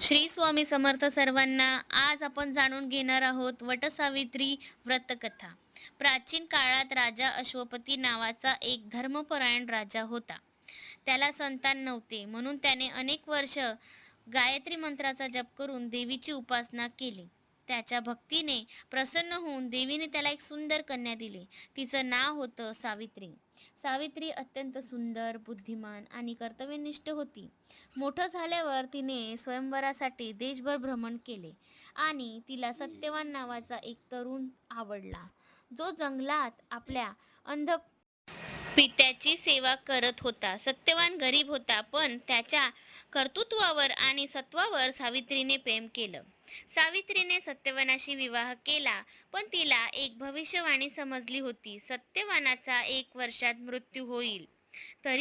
श्री स्वामी समर्थ सर्वांना आज आपण जाणून घेणार आहोत वटसावित्री व्रतकथा. प्राचीन काळात राजा अश्वपती नावाचा एक धर्मपरायण राजा होता. त्याला संतान नव्हते म्हणून त्याने अनेक वर्ष गायत्री मंत्राचा जप करून देवीची उपासना केली. त्याच्या भक्तीने प्रसन्न होऊन देवीने त्याला एक सुंदर कन्या दिली. तिचं नाव होतं सावित्री. सावित्री अत्यंत सुंदर बुद्धिमान आणि कर्तव्यनिष्ठ होती. मोठं झाल्यावर तिने स्वयंवरासाठी देशभर भ्रमण केले आणि तिला सत्यवान नावाचा एक तरुण आवडला. जो जंगलात आपल्या अंध पित्याची सेवा करत होता. सत्यवान गरीब होता पण त्याच्या कर्तृत्वावर आणि सत्वावर सावित्रीने प्रेम केलं. सावित्रीने सत्यवानाशी विवाह केला पण तिला एक भविष्यवाणी समजली होती. सत्यवानाचा एक वर्षात मृत्यू होईल. तरी